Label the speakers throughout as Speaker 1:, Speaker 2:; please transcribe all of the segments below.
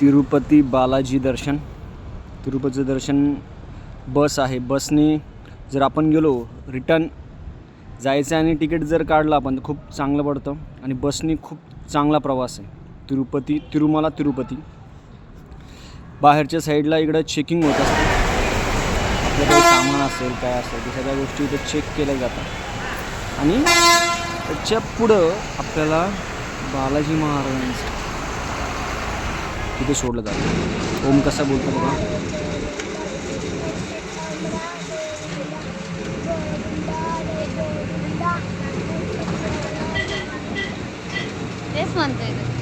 Speaker 1: तिरुपती बालाजी दर्शन. तिरुपतीचं दर्शन बस आहे. बसने जर आपण गेलो रिटर्न जायचं आणि तिकीट जर काढलं आपण तर खूप चांगलं पडतं आणि बसने खूप चांगला प्रवास आहे. तिरुपती तिरुमला तिरुपती. बाहेरच्या साईडला इकडं चेकिंग होत असतं. आपलं काही सामान असेल काय असेल ते सगळ्या गोष्टी इथं चेक केल्या जातात. आणि त्याच्या पुढं आपल्याला बालाजी महाराजांचं तिथे सोडलं जातं. ओम कसा बोलतो बघा.
Speaker 2: तेच म्हणतोय तो.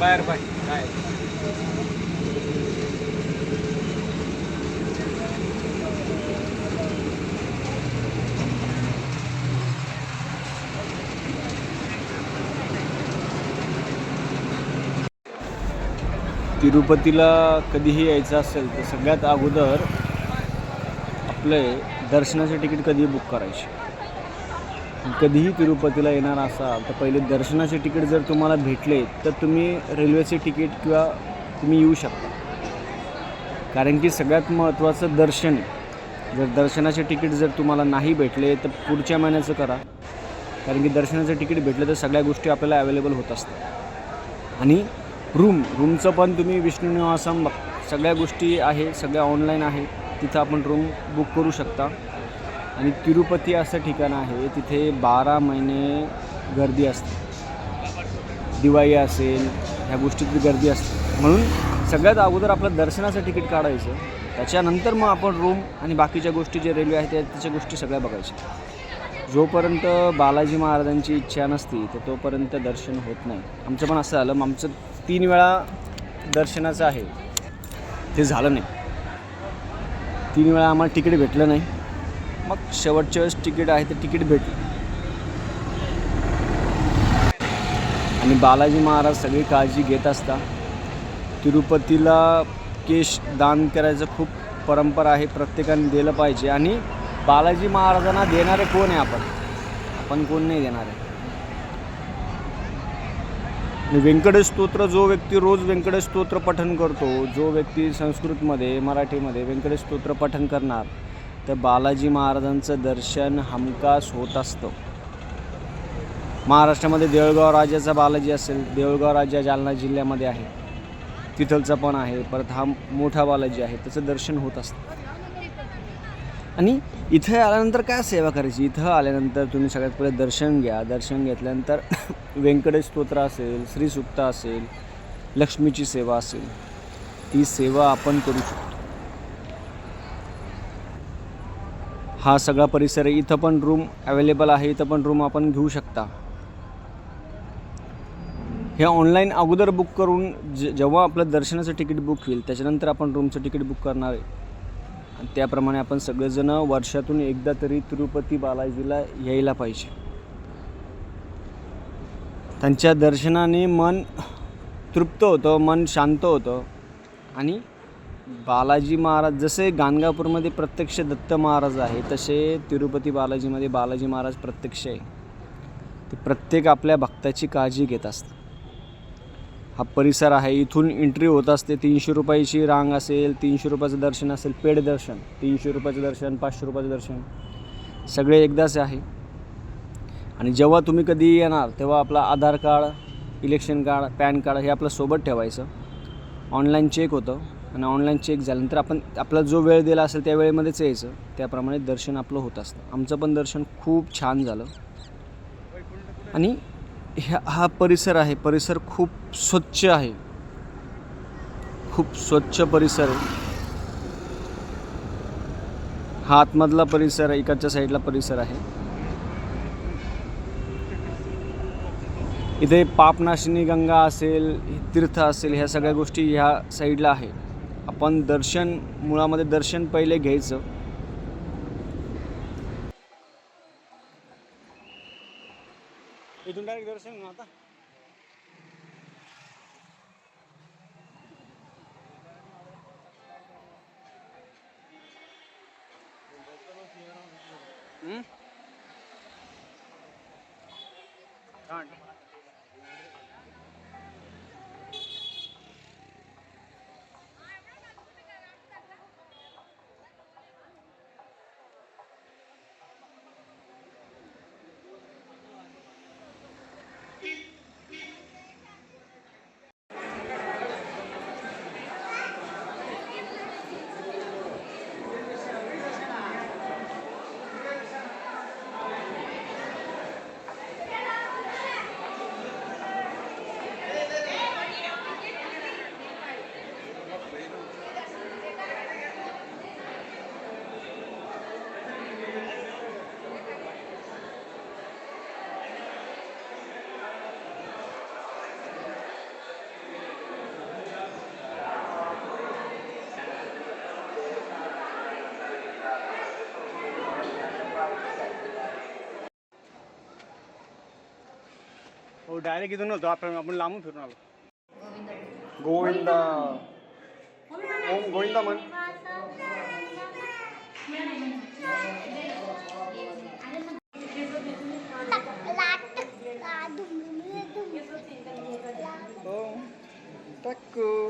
Speaker 1: बाहेर तिरुपतीला कधीही यायचं असेल तर सगळ्यात अगोदर आपले दर्शनाचे तिकीट कधीही बुक करायचे. कधीही तिरुपतीला येणार असाल तर पहिले दर्शनाचे तिकीट जर तुम्हाला भेटले तर तुम्ही रेल्वेचे तिकीट किंवा तुम्ही येऊ शकता. कारण की सगळ्यात महत्त्वाचं दर्शन जर दर्शनाचे तिकीट जर तुम्हाला नाही भेटले तर पुढच्या महिन्याचं करा. कारण की दर्शनाचं तिकीट भेटलं तर सगळ्या गोष्टी आपल्याला अवेलेबल होत असतात. आणि रूम रूमचं पण तुम्ही विष्णू निवासम बघ. सगळ्या गोष्टी आहे सगळ्या ऑनलाईन आहे. तिथं आपण रूम बुक करू शकता. आणि तिरुपती असं ठिकाण आहे तिथे बारा महिने गर्दी असते. दिवाळी असेल ह्या गोष्टीत गर्दी असते. म्हणून सगळ्यात अगोदर आपलं दर्शनाचं तिकीट काढायचं. त्याच्यानंतर मग आपण रूम आणि बाकीच्या गोष्टी जे रेल्वे आहेत त्या त्याच्या गोष्टी सगळ्या बघायच्या. जोपर्यंत बालाजी महाराजांची इच्छा नसती तर तोपर्यंत दर्शन होत नाही. आमचं पण असं झालं. मग आमचं तीन वेळा दर्शनाचं आहे. ते झालं नाही. तीन वेळा आम्हाला तिकीट भेटलं नाही. मग शेवटच्या वेळेस तिकीट आहे ते तिकीट भेटलं. आणि बालाजी महाराज सगळी काळजी घेत असतात तिरुपतीला केश दान करायचं खूप परंपरा आहे प्रत्येकाने दिलं पाहिजे. आणि बालाजी महाराजांना देणारे कोण आहे आपण? आपण कोण नाही देणारे आहे? व्यंकटेश स्तोत्र जो व्यक्ती रोज व्यंकटेश स्तोत्र पठन करतो जो व्यक्ती संस्कृतमध्ये मराठीमध्ये व्यंकटेश स्तोत्र पठन करणार तर बालाजी महाराजांचं दर्शन हमखास होत असतं. महाराष्ट्रामध्ये देऊळगाव राजाचा बालाजी असेल देऊळगाव राजा जालना जिल्ह्यामध्ये आहे. तिथलचा पण आहे परत हा मोठा बालाजी आहे त्याचं दर्शन होत असतं. आणि इथं आल्यानंतर काय सेवा करायची? इथं आल्यानंतर तुम्ही सगळ्यात पहिले दर्शन घ्या. दर्शन घेतल्यानंतर व्यंकटेश स्तोत्र असेल श्रीसुक्ता असेल लक्ष्मीची सेवा असेल ती सेवा आपण करू शकतो. हा सगळा परिसर आहे इथं पण रूम अवेलेबल आहे. इथं पण रूम आपण घेऊ शकता. हे ऑनलाईन अगोदर बुक करून जे जेव्हा आपलं दर्शनाचं तिकीट बुक होईल त्याच्यानंतर आपण रूमचं तिकीट बुक करणार आहे. त्याप्रमाणे आपण सगळेजण वर्षातून एकदा तरी तिरुपती बालाजीला यायला पाहिजे. त्यांच्या दर्शनाने मन तृप्त होतं मन शांत होतं. आणि बालाजी महाराज जसे गाणगापूरमध्ये प्रत्यक्ष दत्त महाराज आहे तसे तिरुपती बालाजीमध्ये बालाजी महाराज प्रत्यक्ष आहे ते प्रत्येक आपल्या भक्ताची काळजी घेत असतात. हा परिसर आहे. इथून एंट्री होत असते तीनशे रुपयाची रांग असेल तीनशे रुपयाचं दर्शन असेल पेड दर्शन तीनशे रुपयाचं दर्शन पाचशे रुपयाचं दर्शन सगळे एकदाच आहे. आणि जेव्हा तुम्ही कधी येणार तेव्हा आपला Aadhaar card election card PAN card हे आपलं सोबत ठेवायचं. ऑनलाईन चेक होतं आणि ऑनलाईन चेक झाल्यानंतर आपण आपला जो वेळ दिला असेल त्या वेळेमध्येच यायचं. त्याप्रमाणे दर्शन आपलं होत असतं. आमचं पण दर्शन खूप छान झालं. आणि ह्या हा परिसर आहे. परिसर खूप स्वच्छ आहे. खूप स्वच्छ परिसर आहे. हा आतमधला परिसर आहे इकडच्या साईडला परिसर आहे. इथे पापनाशिनी गंगा असेल तीर्थ असेल ह्या सगळ्या गोष्टी ह्या साईडला आहे. आपण दर्शन मुळामध्ये दर्शन पहिले घ्यायचं. इथून डायरेक्ट दर्शन ना आता हम्म डायरेक्ट इथून होतो आपण आपण लांबून फिरून आलो गोविंदा। ओम गोविंदा म्हण हो टक्कू।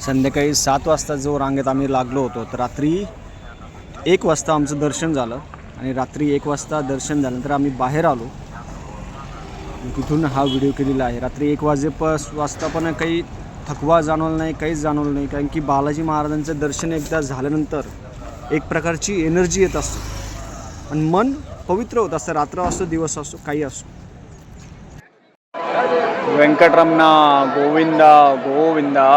Speaker 1: संध्याकाळी सात वाजता जो रांगेत आम्ही लागलो होतो तर रात्री एक वाजता आमचं दर्शन झालं. आणि रात्री एक वाजता दर्शन झाल्यानंतर आम्ही बाहेर आलो. तिथून हा व्हिडिओ केलेला आहे. रात्री एक वाजेप वाजता पण काही थकवा जाणवला नाही काहीच जाणवलं नाही. कारण की बालाजी महाराजांचं दर्शन एकदा झाल्यानंतर एक प्रकारची एनर्जी येत असते. आणि मन पवित्र होत असतं. रात्र असो दिवस असो काही असो. व्यंकटरमणा गोविंदा गोविंदा.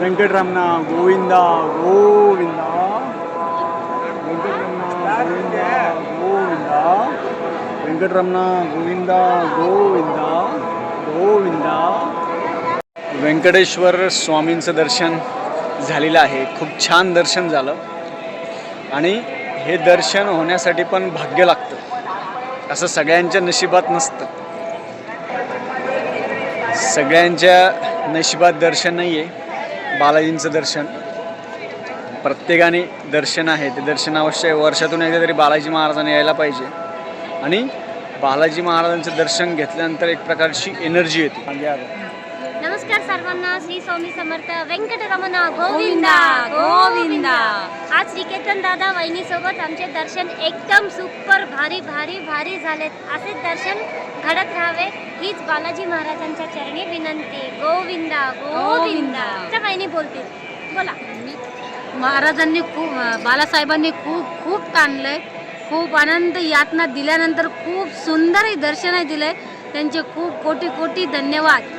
Speaker 1: व्यंकटरमणा गोविंदा गोविंदा. व्यंकटरमणा गोविंदा गोविंदा. व्यंकटरमणा गोविंदा गोविंदा गोविंदा. व्यंकटेश्वर स्वामींचं दर्शन झालेलं आहे. खूप छान दर्शन झालं. आणि हे दर्शन होण्यासाठी पण भाग्य लागतं. असं सगळ्यांच्या नशिबात नसतं. सगळ्यांच्या नशिबात दर्शन नाही आहे बालाजींचं दर्शन. प्रत्येकाने दर्शन आहे. ते दर्शन अवश्य आहे. वर्षातून एकदा तरी बालाजी महाराजांना यायला पाहिजे. आणि बालाजी महाराजांचं दर्शन घेतल्यानंतर एक प्रकारची एनर्जी येते.
Speaker 3: नमस्कार सर्वांना श्री स्वामी समर्थ व्यंकटरमणा
Speaker 2: गोविंदा, गोविंदा.
Speaker 3: आज श्रीकेतन दादा वहिनी सोबत आमचे दर्शन एकदम सुपर भारी भारी भारी झालेत. असे दर्शन घडत राहावे हीच बालाजी महाराजांच्या चरणी विनंती. गोविंदा गोविंदा. त्या वहिनी बोलतील. बोला.
Speaker 2: महाराजांनी खूप बालासाहेबांनी खूप खूप ताणलंय. खूप आनंद यातना दिल्यानंतर खूप सुंदर दर्शन दिलंय. त्यांचे खूप कोटी कोटी धन्यवाद.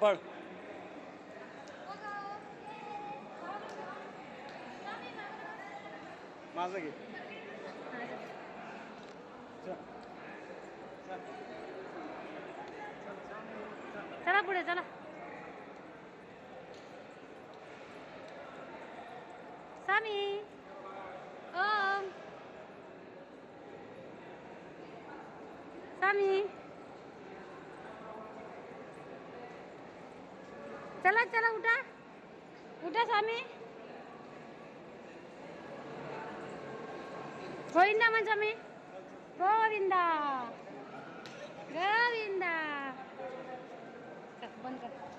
Speaker 1: पळ माझं घे
Speaker 3: चला पुढे चला स्वामी ओम स्वामी चला चला उठा. उठा स्वामी. होईन ना म्हणजे मी गोविंदा हो, गोविंदा बंद कर.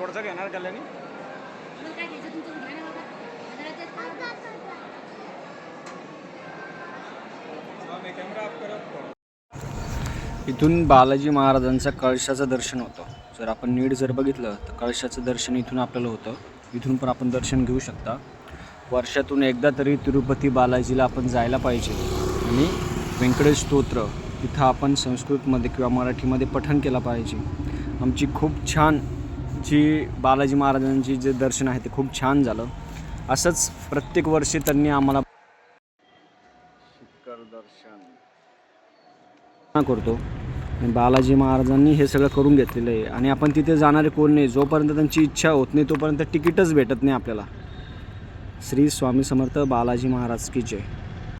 Speaker 1: थोडंसं घेणार कल्याणी. इथून बालाजी महाराजांचं कळशाचं दर्शन होतं. जर आपण नीट जर बघितलं तर कळशाचं दर्शन इथून आपल्याला होतं. इथून पण आपण दर्शन घेऊ शकता. वर्षातून एकदा तरी तिरुपती बालाजीला आपण जायला पाहिजे. आणि व्यंकटेश स्तोत्र इथं आपण संस्कृतमध्ये किंवा मराठीमध्ये पठण केलं पाहिजे. आमची खूप छान जी बालाजी महाराजांची जे दर्शन आहे ते खूप छान झालं. असंच प्रत्येक वर्षी त्यांनी आम्हाला शिखर दर्शन. करतो. आणि बालाजी महाराजांनी हे सगळं करून घेतलेलं आहे. आणि आपण तिथे जाणारे कोण नाही जोपर्यंत त्यांची इच्छा होत नाही तोपर्यंत तिकीटच भेटत नाही आपल्याला. श्री स्वामी समर्थ बालाजी महाराज की जय.